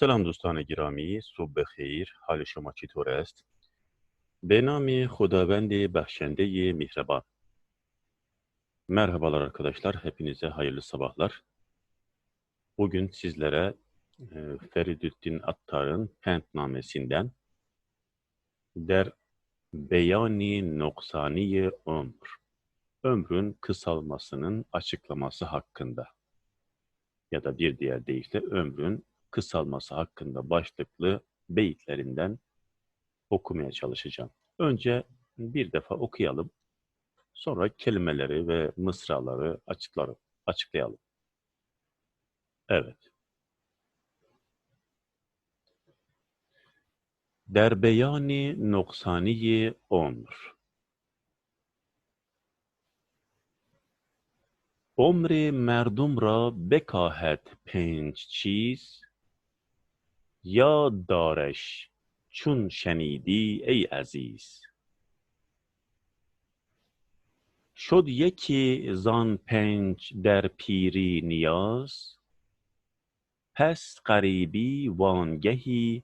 سلام دوستان گرامی صبح بخیر حال شما چطور است به نام خداوند بخشنده مهربان Merhabalar arkadaşlar, hepinize hayırlı sabahlar. Bugün sizlere e, Feridüddin Attar'ın Pentnamesinden Der Beyani Noksani Ömr, ömrün kısalmasının açıklaması hakkında ya da bir diğer deyişle ömrün kısalması hakkında başlıklı beyitlerinden okumaya çalışacağım. Önce bir defa okuyalım. Sonra kelimeleri ve mısraları açıklarım, açıklayalım. Evet. Derbeyani noksaniye omr. عمر مردم را بکاهد پنج چیز یاد دارش چون شنیدی ای عزیز. شد یکی زان پنج در پیری نیاز پس غریبی وانگهی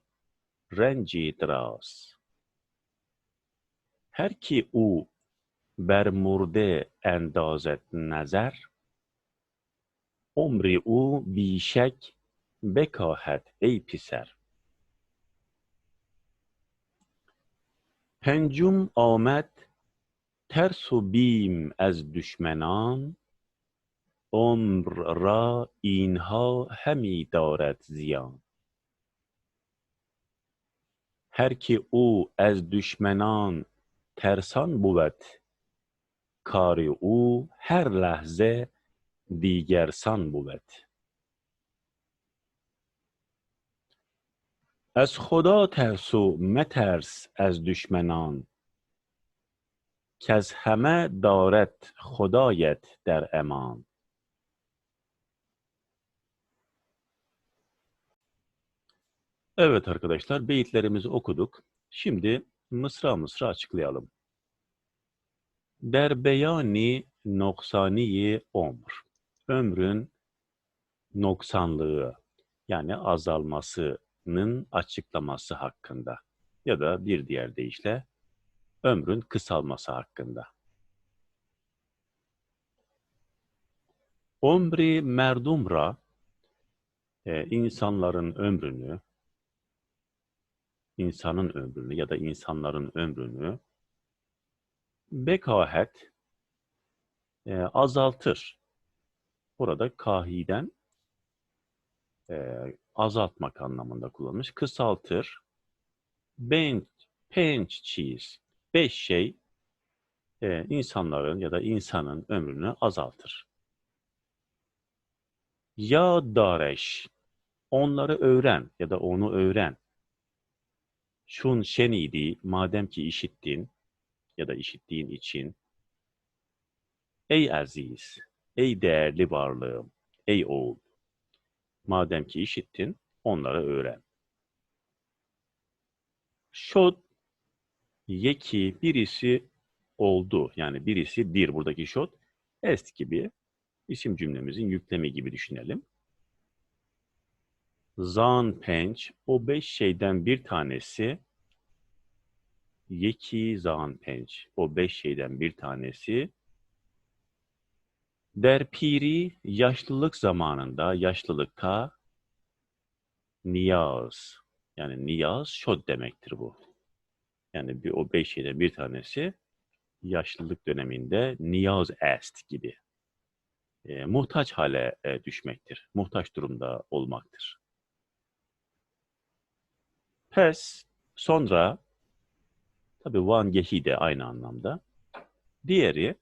رنجی دراز. هر کی او بر مرده اندازد نظر عمر او بیشک بکاهد ای پسر. پنجم آمد ترس و بیم از دشمنان. عمر را اینها همی دارد زیان. هر که او از دشمنان ترسان بود کار او هر لحظه دیگرسان بود. از خدا ترس و مترس از دشمنان که از همه دارد خدایت در امان Evet arkadaşlar beyitlerimizi okuduk. Şimdi mısra mısra açıklayalım. Derbeyani noksaniyi omr. Ömrün noksanlığı yani azalmasının açıklaması hakkında ya da bir diğer deyişle ömrün kısalması hakkında. Omri merdumra e, insanların ömrünü insanın ömrünü ya da insanların ömrünü bekahet e, azaltır. Burada kahiden e, azaltmak anlamında kullanılmış. Kısaltır. Bench, pinch cheese. Beş şey e, insanların ya da insanın ömrünü azaltır. Ya dareş. Onları öğren ya da onu öğren. Şun şenidi madem ki işittin ya da işittiğin için Ey aziz, ey değerli varlığım, ey oğul. Madem ki işittin, onları öğren. Şod, yeki birisi oldu. Yani birisi dir buradaki şod. Est gibi isim cümlemizin yüklemi gibi düşünelim. Zan penç, o beş şeyden bir tanesi Yeki zan penç, o beş şeyden bir tanesi Derpiri yaşlılık zamanında, yaşlılıkta niyaz. Yani niyaz şod demektir bu. Yani bir, o beş şeyden bir tanesi yaşlılık döneminde niyaz est gibi. E, muhtaç hale e, düşmektir. Muhtaç durumda olmaktır. Pes sonra tabi van gehi de aynı anlamda. Diğeri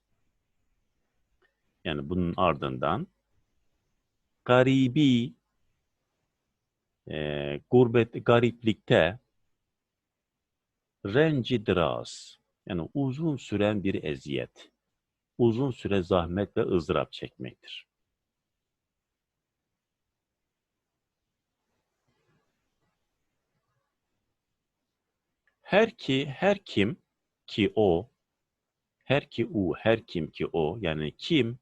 yani bunun ardından garibi e, gurbet, gariplikte renci dras yani uzun süren bir eziyet, uzun süre zahmet ve ızdırap çekmektir. Her ki, her kim ki o, her ki u, her kim ki o, yani kim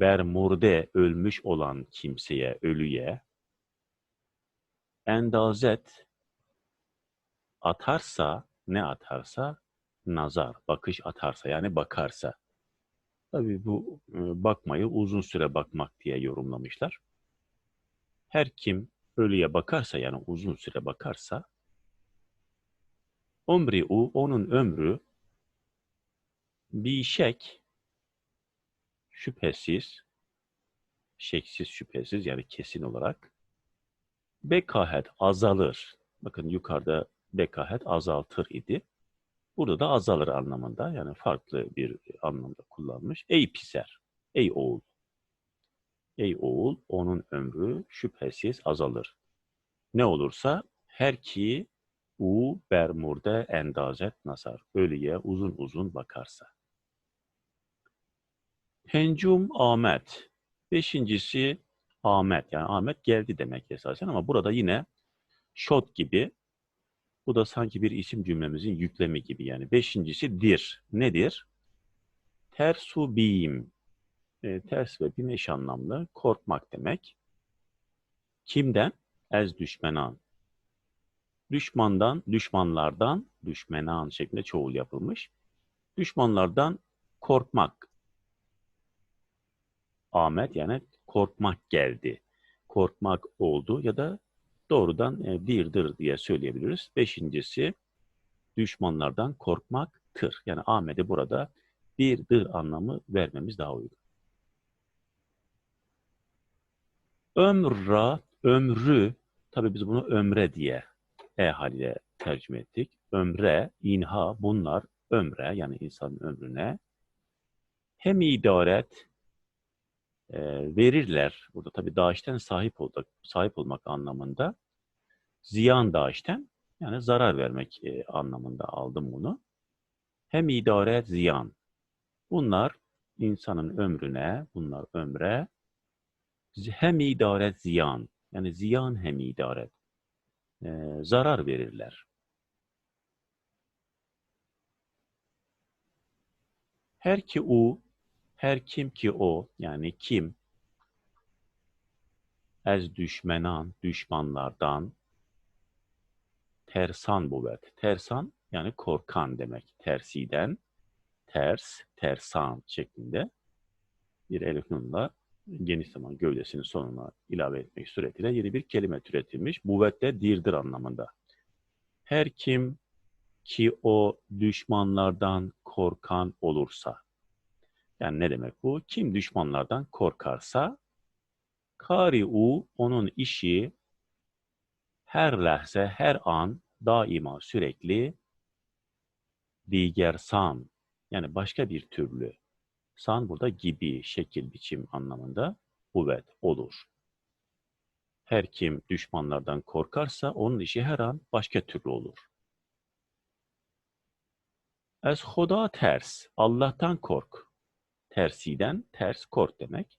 bermurde ölmüş olan kimseye, ölüye endazet atarsa, ne atarsa? Nazar, bakış atarsa yani bakarsa. Tabii bu e, bakmayı uzun süre bakmak diye yorumlamışlar. Her kim ölüye bakarsa yani uzun süre bakarsa umri u onun ömrü bir şek şüphesiz şeksiz şüphesiz yani kesin olarak bekahet azalır. Bakın yukarıda bekahet azaltır idi. Burada da azalır anlamında yani farklı bir anlamda kullanmış. Ey piser, ey oğul. Ey oğul onun ömrü şüphesiz azalır. Ne olursa her ki u bermurde endazet nasar. Ölüye uzun uzun bakarsa. Pencum Ahmet. Beşincisi Ahmet. Yani Ahmet geldi demek esasen ama burada yine şot gibi bu da sanki bir isim cümlemizin yüklemi gibi yani. Beşincisi dir. Nedir? Tersu biyim. E, ters ve bim eş anlamlı. Korkmak demek. Kimden? Ez düşmenan. Düşmandan, düşmanlardan, düşmenan şeklinde çoğul yapılmış. Düşmanlardan korkmak. Ahmet yani korkmak geldi. Korkmak oldu ya da doğrudan e, dirdir diye söyleyebiliriz. Beşincisi düşmanlardan korkmaktır. Yani Ahmet'e burada birdir anlamı vermemiz daha uygun. Ömra, ömrü, tabii biz bunu ömre diye e haliyle tercüme ettik. Ömre, inha bunlar ömre yani insanın ömrüne hem idaret e, verirler. Burada tabii daşten sahip olmak, sahip olmak anlamında. Ziyan daşten yani zarar vermek e, anlamında aldım bunu. Hem idare ziyan. Bunlar insanın ömrüne, bunlar ömre hem idare ziyan. Yani ziyan hem idare e, zarar verirler. Her ki o her kim ki o, yani kim, ez düşmenan, düşmanlardan, tersan buvet. Tersan yani korkan demek. Tersiden, ters, tersan şeklinde bir elif nunla geniş zaman gövdesinin sonuna ilave etmek suretiyle yeni bir kelime türetilmiş. Buvet de dirdir anlamında. Her kim ki o düşmanlardan korkan olursa, yani ne demek bu? Kim düşmanlardan korkarsa kari u onun işi her lahze, her an, daima, sürekli diğer san yani başka bir türlü san burada gibi, şekil, biçim anlamında kuvvet olur. Her kim düşmanlardan korkarsa onun işi her an başka türlü olur. Es hoda ters, Allah'tan kork tersiden ters kork demek.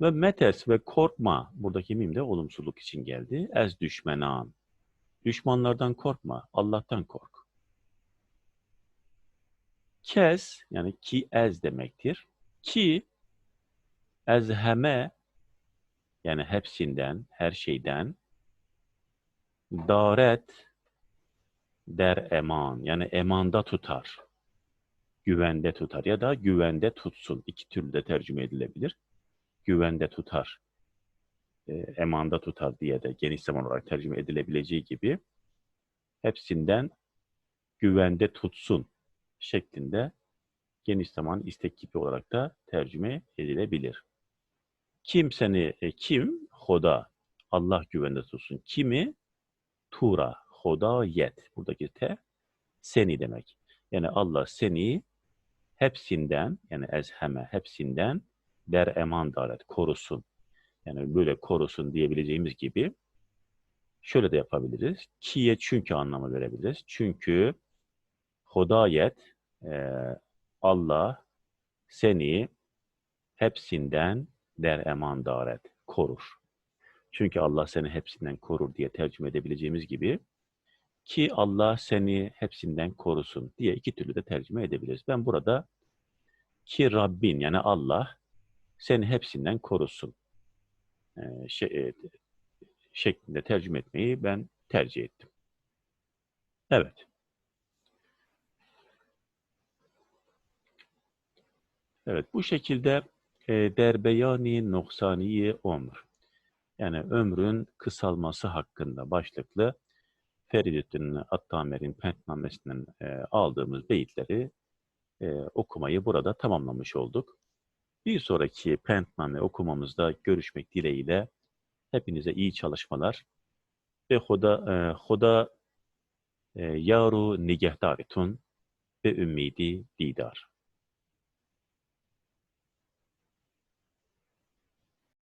Ve metes ve korkma buradaki mim de olumsuzluk için geldi. Ez düşmenan. Düşmanlardan korkma, Allah'tan kork. Kes yani ki ez demektir. Ki ezheme yani hepsinden, her şeyden daret der eman yani emanda tutar güvende tutar ya da güvende tutsun. İki türlü de tercüme edilebilir. Güvende tutar, e, emanda tutar diye de geniş zaman olarak tercüme edilebileceği gibi hepsinden güvende tutsun şeklinde geniş zaman istek kipi olarak da tercüme edilebilir. Kim seni, e, kim? Hoda. Allah güvende tutsun. Kimi? Tura. Hoda yet. Buradaki te seni demek. Yani Allah seni hepsinden yani ezheme hepsinden der eman daret korusun. Yani böyle korusun diyebileceğimiz gibi şöyle de yapabiliriz. Kiye çünkü anlamı verebiliriz. Çünkü hodayet e, Allah seni hepsinden der eman daret korur. Çünkü Allah seni hepsinden korur diye tercüme edebileceğimiz gibi ki Allah seni hepsinden korusun diye iki türlü de tercüme edebiliriz. Ben burada ki Rabbin yani Allah seni hepsinden korusun. Şey, şeklinde tercüme etmeyi ben tercih ettim. Evet. Evet, bu şekilde e, derbeyani noksaniye ömür. Yani ömrün kısalması hakkında başlıklı Feridettin Attamer'in Pentnamesi'nden e, aldığımız beyitleri e, okumayı burada tamamlamış olduk. Bir sonraki Pentname okumamızda görüşmek dileğiyle hepinize iyi çalışmalar ve Hoda, e, Hoda e, yaru nigehdaritun ve ümmidi didar.